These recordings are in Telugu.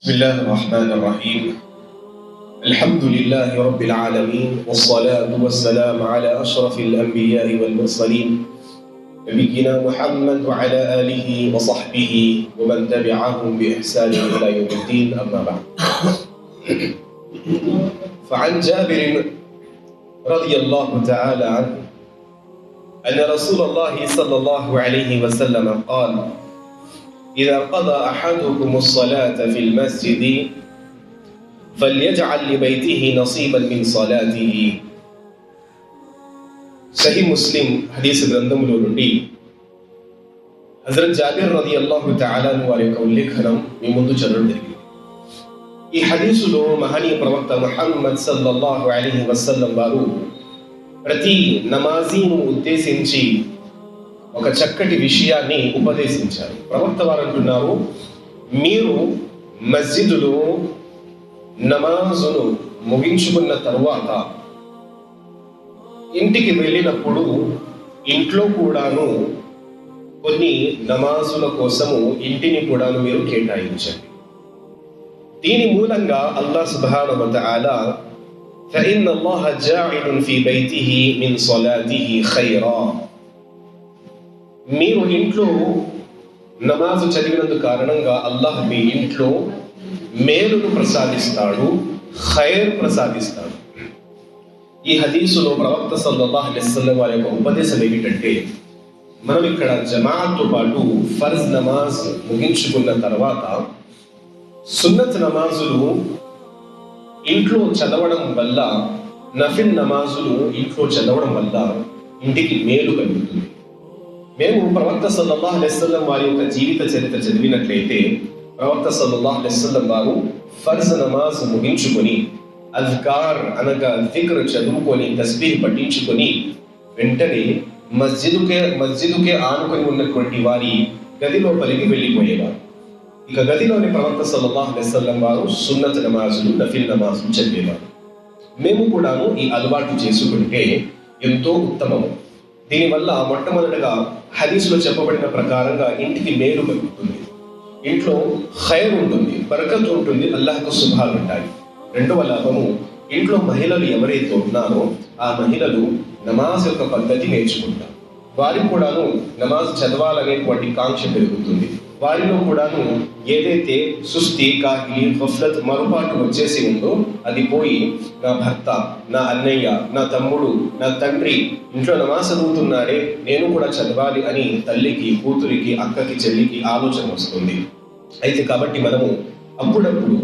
بسم الله الرحمن الرحيم. الحمد لله رب العالمين والصلاة والسلام على أشرف الأنبياء والمرسلين نبينا محمد وعلى آله وصحبه ومن تبعهم بإحسان إلى يوم الدين أما بعد. فعن جابر رضي الله تعالى عنه أن رسول الله صلى الله عليه وسلم قال إذا قضى أحدكم الصلاة في المسجد فليجعل لبيته نصيبا من صلاته సహీ ముస్లిం హదీస్ గ్రంథములో నుండి హజరత్ జాబిర్ రది అల్లాహు తాలాను వారి యొక్క ఉల్లేఖనం మీ ముందు చదవడం జరిగింది ఈ హదీసులో మహనీయ ప్రవక్త మహమ్మద్ సల్లల్లాహు అలీహి వసల్లం వారు ప్రతి నమాజీను ఉద్దేశించి ఒక చక్కటి విషయాన్ని ఉపదేశించారు ప్రవక్త వారు అంటున్నారు మీరు మస్జిదులో నమాజును ముగించుకున్న తరువాత ఇంటికి వెళ్ళినప్పుడు ఇంట్లో కూడాను కొన్ని నమాజుల కోసము ఇంటిని కూడాను మీరు కేటాయించండి దీని మూలంగా అల్లాహ్ సుబ్హానహు వ తఆలా فإن الله جاعل في بيته من صلاته خيرا మీరు ఇంట్లో నమాజు చదివినందు కారణంగా అల్లాహ్ మీ ఇంట్లో మేలును ప్రసాదిస్తాడు ఖైర్ ప్రసాదిస్తాడు. ఈ హదీసులో ప్రవక్త సల్లల్లాహ్ అలైహి వారి యొక్క ఉపదేశం ఏమిటంటే మనం ఇక్కడ జమాతో పాటు ఫర్జ్ నమాజ్ ముగించుకున్న తర్వాత సున్నత్ నమాజులు ఇంట్లో చదవడం వల్ల నఫిన్ నమాజులు ఇంట్లో చదవడం వల్ల ఇంటికి మేలు కలుగుతుంది. మేము ప్రవక్త సల్లల్లాహ్ అలైహి వారి యొక్క జీవిత చరిత్ర చదివినట్లయితే ప్రవక్త సల్లల్లాహ్ అలైహి వారు ఫర్జ్ నమాజ్ ముగించుకొని అజ్కార్ అనగా దిక్ర్ చదువుకొని తస్బీహ్ పఠించుకొని వెంటనే మస్జిదుకే మస్జిదుకే ఆనుకొని ఉన్నటువంటి వారి గది లోపలికి వెళ్ళిపోయేవారు. ఇక గదిలోని ప్రవక్త సల్లల్లాహ్ అలైహి వారు సున్నత్ నమాజులు నఫిల్ నమాజులు చదివేవారు. మేము కూడాను ఈ అలవాటు చేసుకుంటే ఎంతో ఉత్తమము. దీనివల్ల మొట్టమొదటగా హదీసులో చెప్పబడిన ప్రకారంగా ఇంటికి మేలు కలుగుతుంది. ఇంట్లో ఖైర్ ఉంటుంది బరకత్ ఉంటుంది అల్లాహకు శుభాలు ఉంటాయి. రెండవ లాభము ఇంట్లో మహిళలు ఎవరైతే ఉన్నారో ఆ మహిళలు నమాజ్ యొక్క పద్ధతి నేర్చుకుంటారు. వారికి కూడాను నమాజ్ చదవాలనేటువంటి కాంక్ష పెరుగుతుంది. వారిలో కూడాను ఏదైతే సుస్థి కాకి హఫ్లత్ మరుపాటు వచ్చేసి ఉందో అది పోయి నా భర్త నా అన్నయ్య నా తమ్ముడు నా తండ్రి ఇంట్లో నమాజ్ చదువుతున్నారే నేను కూడా చదవాలి అని తల్లికి కూతురికి అక్కకి చెల్లికి ఆలోచన వస్తుంది. అయితే కాబట్టి మనము అప్పుడప్పుడు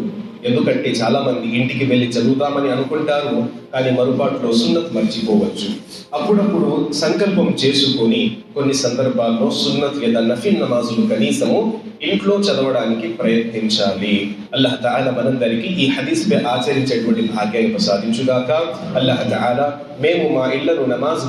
ఎందుకంటే చాలా మంది ఇంటికి వెళ్ళి చదువుతామని అనుకుంటారు కానీ మరుపాటులో సున్నత్ మర్చిపోవచ్చు. అప్పుడప్పుడు సంకల్పం చేసుకొని కొన్ని సందర్భాల్లో సున్నత్ లేదా నఫిన్ నమాజులు కనీసము ఇంట్లో చదవడానికి ప్రయత్నించాలి. అల్లాహ్ తాల మనందరికీ ఈ హదీస్ పై ఆచరించేటువంటి భాగ్యాన్ని ప్రసాదించుగాక. అల్లాహ్ తాల మేము మా ఇళ్ళను నమాజ్